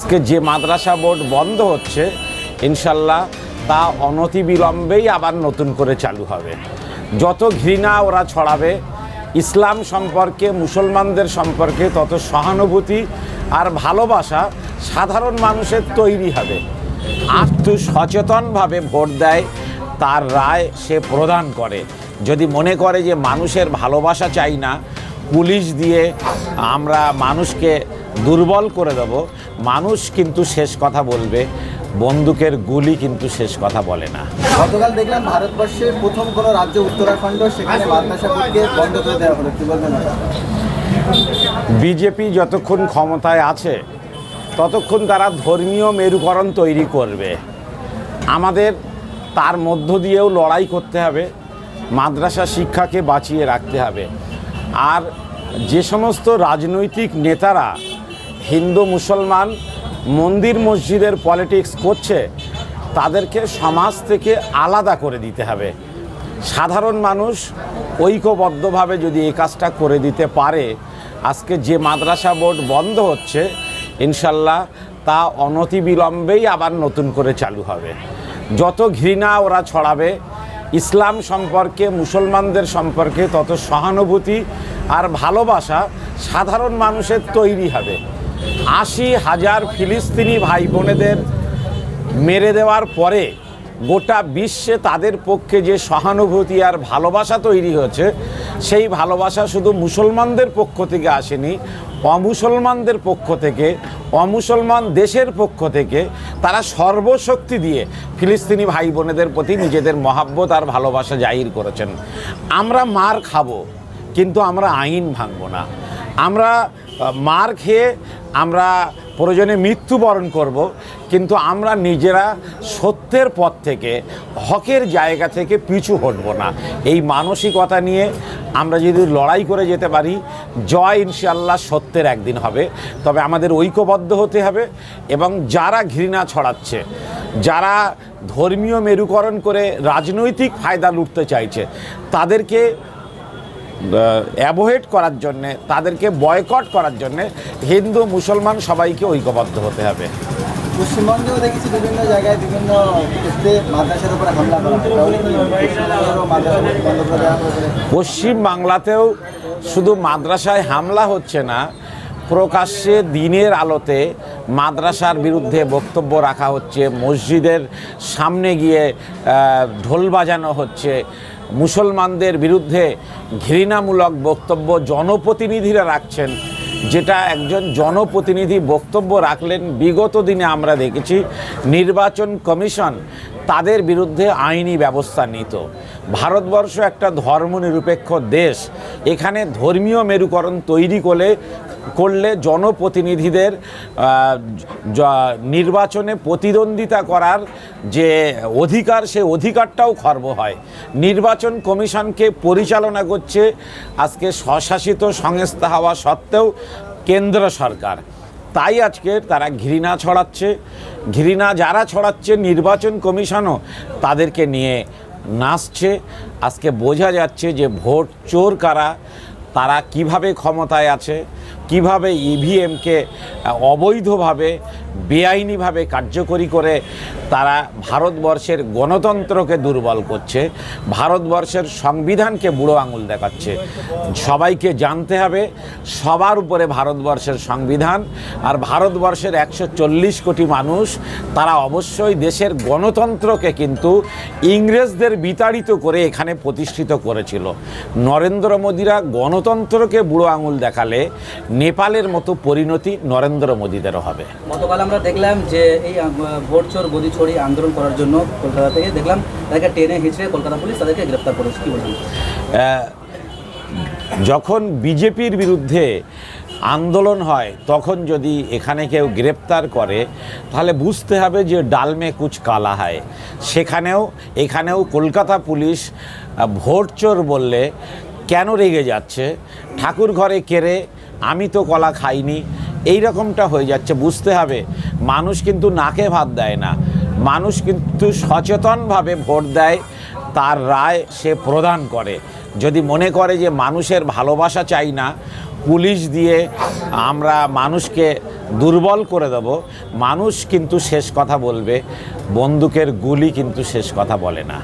আজকে যে মাদ্রাসা বোর্ড বন্ধ হচ্ছে, ইনশাল্লাহ তা অনতিবিলম্বেই আবার নতুন করে চালু হবে। যত ঘৃণা ওরা ছড়াবে, ইসলাম সম্পর্কে, মুসলমানদের সম্পর্কে তত সহানুভূতি আর ভালোবাসা সাধারণ মানুষের তৈরি হবে। আত্ম সচেতনভাবে ভোট দেয়, তার রায় সে প্রদান করে। যদি মনে করে যে মানুষের ভালোবাসা চাই না, পুলিশ দিয়ে আমরা মানুষকে দুর্বল করে দেব মানুষ কিন্তু শেষ কথা বলবে বন্দুকের গুলি কিন্তু শেষ কথা বলে না। গতকাল দেখলাম ভারতবর্ষের প্রথম কোনো রাজ্য উত্তরাখণ্ড সেখানে বন্ধ করে দেওয়া হলো। কি বলবেন বিজেপি যতক্ষণ ক্ষমতায় আছে ততক্ষণ তারা ধর্মীয় মেরুকরণ তৈরি করবে। আমাদের তার মধ্য দিয়েও লড়াই করতে হবে মাদ্রাসা শিক্ষাকে বাঁচিয়ে রাখতে হবে। আর যে সমস্ত রাজনৈতিক নেতারা হিন্দু মুসলমান মন্দির মসজিদের পলিটিক্স করছে, তাদেরকে সমাজ থেকে আলাদা করে দিতে হবে। সাধারণ মানুষ ঐক্যবদ্ধভাবে যদি এই কাজটা করে দিতে পারে, আজকে যে মাদ্রাসা বোর্ড বন্ধ হচ্ছে, ইনশাল্লাহ তা অনতিবিলম্বেই আবার নতুন করে চালু হবে। যত ঘৃণা ওরা ছড়াবে, ইসলাম সম্পর্কে, মুসলমানদের সম্পর্কে তত সহানুভূতি আর ভালোবাসা সাধারণ মানুষের তৈরি হবে। আশি হাজার ফিলিস্তিনি ভাই বোনেদের মেরে দেওয়ার পরে গোটা বিশ্বে তাদের পক্ষে যে সহানুভূতি আর ভালোবাসা তৈরি হয়েছে, সেই ভালোবাসা শুধু মুসলমানদের পক্ষ থেকে আসেনি, অমুসলমানদের পক্ষ থেকে, অমুসলমান দেশের পক্ষ থেকে তারা সর্বশক্তি দিয়ে ফিলিস্তিনি ভাই বোনেদের প্রতি নিজেদের মহাব্বত আর ভালোবাসা জাহির করেছেন। আমরা মার খাব, কিন্তু আমরা আইন ভাঙবো না। আমরা মার খেয়ে আমরা প্রয়োজনে মৃত্যুবরণ করব, কিন্তু আমরা নিজেরা সত্যের পথ থেকে, হকের জায়গা থেকে পিছু হটব না। এই মানসিকতা নিয়ে আমরা যদি লড়াই করে যেতে পারি, জয় ইনশাল্লাহ সত্যের একদিন হবে। তবে আমাদের ঐক্যবদ্ধ হতে হবে এবং যারা ঘৃণা ছড়াচ্ছে, যারা ধর্মীয় মেরুকরণ করে রাজনৈতিক ফায়দা লুটতে চাইছে, তাদেরকে অ্যাভয়েড করার জন্যে তাদেরকে বয়কট করার জন্যে হিন্দু মুসলমান সবাইকে ঐক্যবদ্ধ হতে হবে পশ্চিমবঙ্গেও দেখেছি বিভিন্ন জায়গায় বিভিন্ন ক্ষেত্রে মাদ্রাসার উপরে হামলা করা? পশ্চিম বাংলাতেও শুধু মাদ্রাসায় হামলা হচ্ছে না প্রকাশ্যে দিনের আলোতে মাদ্রাসার বিরুদ্ধে বক্তব্য রাখা হচ্ছে মসজিদের সামনে গিয়ে ঢোল বাজানো হচ্ছে মুসলমানদের বিরুদ্ধে ঘৃণামূলক বক্তব্য জনপ্রতিনিধিরা রাখছেন, যেটা একজন জনপ্রতিনিধি বক্তব্য রাখলেন, বিগত দিনে আমরা দেখেছি, নির্বাচন কমিশন তাদের বিরুদ্ধে আইনি ব্যবস্থা নিত। ভারতবর্ষ একটা ধর্মনিরপেক্ষ দেশ। এখানে ধর্মীয় মেরুকরণ তৈরি করলে করলে জনপ্রতিনিধিদের নির্বাচনে প্রতিদ্বন্দ্বিতা করার যে অধিকার, সে অধিকারটাও খর্ব হয়। নির্বাচন কমিশনকে পরিচালনা করছে আজকে স্বশাসিত সংস্থা হওয়া সত্ত্বেও কেন্দ্র সরকার। তাই আজকে তারা ঘৃণা ছড়াচ্ছে। ঘৃণা যারা ছড়াচ্ছে, নির্বাচন কমিশনও তাদেরকে নিয়ে নাচছে। আজকে বোঝা যাচ্ছে যে ভোট চোর কারা, তারা কীভাবে ক্ষমতায় আছে। কীভাবে ইভিএমকে অবৈধভাবে, বেআইনিভাবে কার্যকরী করে তারা ভারতবর্ষের গণতন্ত্রকে দুর্বল করছে, ভারতবর্ষের সংবিধানকে বুড়ো আঙুল দেখাচ্ছে। সবাইকে জানতে হবে, সবার উপরে ভারতবর্ষের সংবিধান আর ভারতবর্ষের একশো চল্লিশ কোটি মানুষ, তারা অবশ্যই দেশের গণতন্ত্রকে কিন্তু ইংরেজদের বিতাড়িত করে এখানে প্রতিষ্ঠিত করেছিল। নরেন্দ্র মোদীরা গণতন্ত্রকে বুড়ো আঙুল দেখালে নেপালের মতো পরিণতি নরেন্দ্র মোদীদেরও হবে। গতকাল আমরা দেখলাম যে এই ভোট চোর গদি ছড়ি আন্দোলন করার জন্য কলকাতা থেকে দেখলাম তাদেরকে টেনে হিঁচড়ে কলকাতা পুলিশ তাদেরকে গ্রেফতার করেছে। কি বলবেন? যখন বিজেপির বিরুদ্ধে আন্দোলন হয় তখন যদি এখানে কেউ গ্রেপ্তার করে তাহলে বুঝতে হবে যে ডালমে কুচ কালা হয়। সেখানেও এখানেও কলকাতা পুলিশ ভোট চোর বললে কেন রেগে যাচ্ছে? ঠাকুর ঘরে কেড়ে আমি তো কলা খাইনি। এই রকমটা হয়ে যাচ্ছে, বুঝতে হবে। মানুষ কিন্তু নাকে ভাত দেয় না। মানুষ কিন্তু সচেতনভাবে ভোট দেয়, তার রায় সে প্রদান করে। যদি মনে করে যে মানুষের ভালোবাসা চাই না, পুলিশ দিয়ে আমরা মানুষকে দুর্বল করে দেব। মানুষ কিন্তু শেষ কথা বলবে, বন্দুকের গুলি কিন্তু শেষ কথা বলে না।